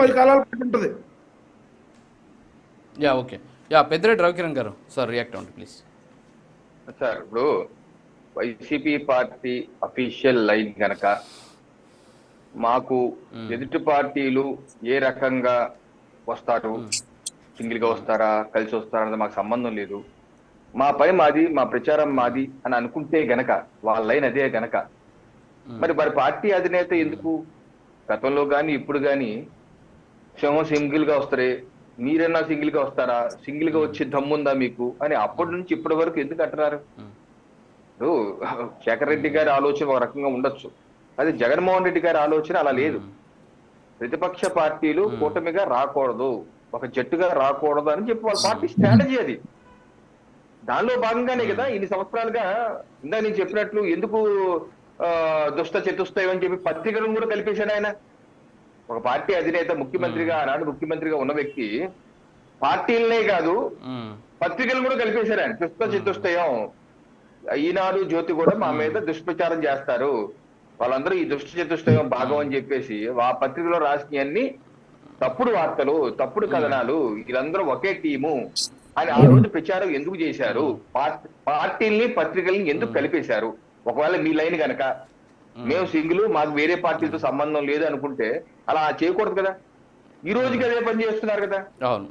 పది కాలాల పాటు ఉంటుంది. Yeah okay yeah Peddireddy Ravikiran గారు సార్ రియాక్ట్ అవ్వండి ప్లీజ్ సార్ ఇప్పుడు వైసీపీ పార్టీ అఫీషియల్ లైన్ గనక మాకు ఎదుటి పార్టీలు ఏ రకంగా వస్తారు? సింగిల్గా వస్తారా? కలిసి వస్తారా అన్నది మాకు సంబంధం లేదు. మా పని మాది మా ప్రచారం మాది అని అనుకుంటే గనక వాళ్ళ లైన్ అదే గనక. మరి మరి పార్టీ అధినేత ఎందుకు? గతంలో గాని ఇప్పుడు గాని సింహం సింగిల్గా వస్తారే మీరన్నా సింగిల్గా వస్తారా? సింగిల్గా వచ్చే దమ్ముందా మీకు? అని అప్పటి నుంచి ఇప్పటి వరకు ఎందుకు అంటున్నారు? శేఖర్ రెడ్డి గారి ఆలోచన ఒక రకంగా ఉండొచ్చు. అది జగన్మోహన్ రెడ్డి గారి ఆలోచన అలా లేదు. ప్రతిపక్ష పార్టీలు కూటమిగా రాకూడదు. ఒక జట్టుగా రాకూడదు అని చెప్పి వాళ్ళ పార్టీ స్ట్రాటజీ అది. దానిలో భాగంగానే కదా ఇన్ని సంవత్సరాలుగా ఇందా నేను చెప్పినట్లు ఎందుకు దుష్ట చతుష్టయం అని చెప్పి పత్రికలను కూడా కలిపేశాడు ఆయన. ఒక పార్టీ అధినేత ముఖ్యమంత్రిగా ఆనాడు ముఖ్యమంత్రిగా ఉన్న వ్యక్తి పార్టీలనే కాదు. పత్రికలు కూడా కలిపేశారు ఆయన. దుష్ట చతుష్టయం ఈనాడు జ్యోతి కూడా మా మీద దుష్ప్రచారం చేస్తారు. వాళ్ళందరూ ఈ దుష్ట చతుష్టయం భాగం అని చెప్పేసి ఆ పత్రికలో రాసినవన్నీ తప్పుడు వార్తలు తప్పుడు కథనాలు వీళ్ళందరూ ఒకే టీము అని ఆ రోజు ప్రచారం ఎందుకు చేశారు? పార్ట్- పార్టీల్ని పత్రికల్ని ఎందుకు కలిపేశారు? ఒకవేళ మీ లైన్ గనక మేము. సింగిల్ మాకు వేరే పార్టీలతో సంబంధం లేదు అనుకుంటే అలా చేయకూడదు కదా. ఈ రోజుకి అదే పని చేస్తున్నారు కదా.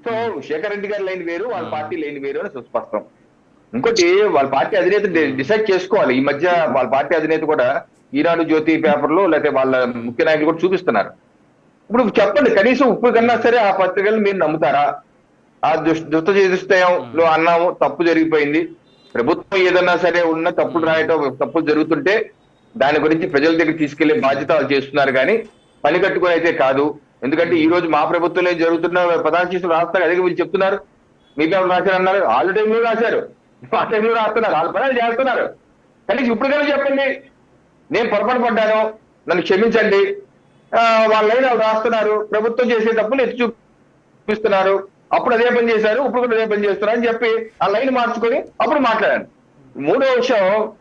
సో శేఖర్ రెడ్డి గారి లైన్ వేరు వాళ్ళ పార్టీ లైన్ వేరు అని సుస్పష్టం ఇంకోటి వాళ్ళ పార్టీ అధినేత డిసైడ్ చేసుకోవాలి. ఈ మధ్య వాళ్ళ పార్టీ అధినేత కూడా ఈనాడు జ్యోతి పేపర్లో లేకపోతే వాళ్ళ ముఖ్య నాయకులు కూడా చూపిస్తున్నారు. ఇప్పుడు చెప్పండి కనీసం ఉప్పు కన్నా సరే ఆ పత్రికలు మీరు నమ్ముతారా? ఆ దుష్ దుష్ట చేదిష్టయంలో అన్నాము తప్పు జరిగిపోయింది. ప్రభుత్వం ఏదన్నా సరే ఉన్న తప్పులు రాయటం తప్పులు జరుగుతుంటే దాని గురించి ప్రజల దగ్గర తీసుకెళ్ళే బాధ్యత వాళ్ళు చేస్తున్నారు కానీ పని కట్టుకుని అయితే కాదు. ఎందుకంటే ఈ రోజు మా ప్రభుత్వంలో ఏం జరుగుతున్న ప్రధాన చేసిన రాస్తారు అదే వీళ్ళు చెప్తున్నారు. మీ రాశారు అన్నారు? వాళ్ళ టైంలో రాశారు. ఆ టైంలో రాస్తున్నారు వాళ్ళ పనులు చేస్తున్నారు. కనీసం ఇప్పుడు కానీ చెప్పండి. నేను పొరపాటు పడ్డాను నన్ను క్షమించండి. ఆ, వాళ్ళ లైన్ వాళ్ళు రాస్తున్నారు. ప్రభుత్వం చేసే తప్పులు ఎత్తి చూపిస్తున్నారు. అప్పుడు అదే పని చేశారు ఇప్పుడు కూడా అదే పని చేస్తున్నారు అని చెప్పి ఆ లైన్ మార్చుకొని అప్పుడు మాట్లాడాను. మూడో విషయం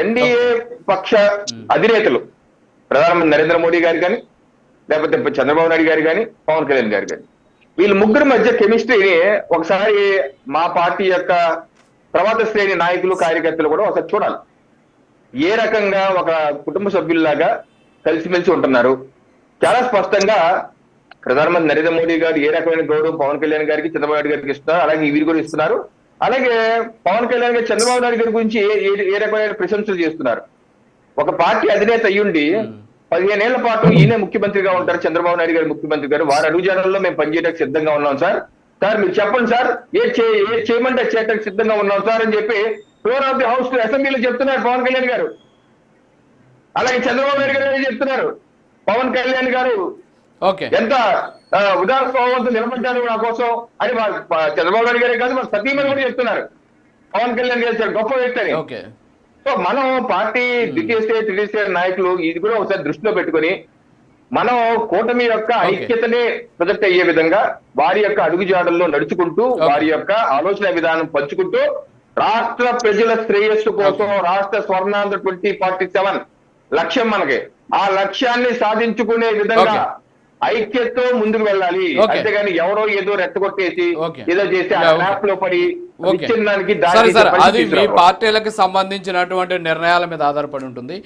ఎన్డీఏ పక్ష అధినేతలు ప్రధానమంత్రి నరేంద్ర మోడీ గారు కానీ లేకపోతే చంద్రబాబు నాయుడు గారు కానీ పవన్ కళ్యాణ్ గారు కానీ వీళ్ళ ముగ్గురు మధ్య కెమిస్ట్రీని ఒకసారి మా పార్టీ యొక్క ప్రమాద శ్రేణి నాయకులు కార్యకర్తలు కూడా ఒకసారి చూడాలి. ఏ రకంగా ఒక కుటుంబ సభ్యుల్లాగా కలిసిమెలిసి ఉంటున్నారు? చాలా స్పష్టంగా ప్రధానమంత్రి నరేంద్ర మోడీ గారు ఏ రకమైన గౌరవం పవన్ కళ్యాణ్ గారికి చంద్రబాబు నాయుడు గారికి ఇస్తున్నారు అలాగే వీరు కూడా ఇస్తున్నారు. అలాగే పవన్ కళ్యాణ్ గారు చంద్రబాబు నాయుడు గారి గురించి ఏ- రకమైన ప్రశంసలు చేస్తున్నారు? ఒక పార్టీ అధినేత అయ్యుండి పదిహేనేళ్ళ పాటు ఈయనే ముఖ్యమంత్రిగా ఉంటారు చంద్రబాబు నాయుడు గారు ముఖ్యమంత్రి గారు. వారి అడుగుజాడల్లో మేము పనిచేయడానికి సిద్ధంగా ఉన్నాం సార్. సార్ మీరు చెప్పండి సార్ ఏ చే ఏ చేయమంటే చేయడానికి సిద్ధంగా ఉన్నాం సార్ అని చెప్పి ఫ్లోర్ ఆఫ్ ది హౌస్ అసెంబ్లీలో చెప్తున్నారు పవన్ కళ్యాణ్ గారు. అలాగే చంద్రబాబు నాయుడు గారు చెప్తున్నారు? పవన్ కళ్యాణ్ గారు ఎంత ఉదార స్వభావంతో నిలబడ్డారు నా కోసం అని చంద్రబాబు నాయుడు గారే కాదు మన సతీమణి కూడా చెప్తున్నారు. పవన్ కళ్యాణ్ గారు గొప్ప వ్యక్తి అని. సో మనం పార్టీ ద్వితీయ స్థాయి తృతీయ స్థాయి నాయకులు ఇది కూడా ఒకసారి దృష్టిలో పెట్టుకొని మనం కూటమి యొక్క. ఐక్యతనే ప్రొజెక్ట్ అయ్యే విధంగా వారి యొక్క అడుగుజాడల్లో నడుచుకుంటూ. వారి యొక్క ఆలోచన విధానం పంచుకుంటూ రాష్ట్ర ప్రజల శ్రేయస్సు కోసం రాష్ట్ర స్వర్ణాంధ్ర ట్వంటీ ఫార్టీ సెవెన్ లక్ష్యం మనకి. ఆ లక్ష్యాన్ని సాధించుకునే విధంగా. ఐక్యతతో ముందుకు వెళ్ళాలి. అంతేగాని ఎవరో ఏదో రెచ్చగొట్టేసి. ఏదో చేసి ఆ లో పడి విచ్ఛిన్నానికి అది మీ. పార్టీలకు సంబంధించినటువంటి నిర్ణయాల మీద ఆధారపడి ఉంటుంది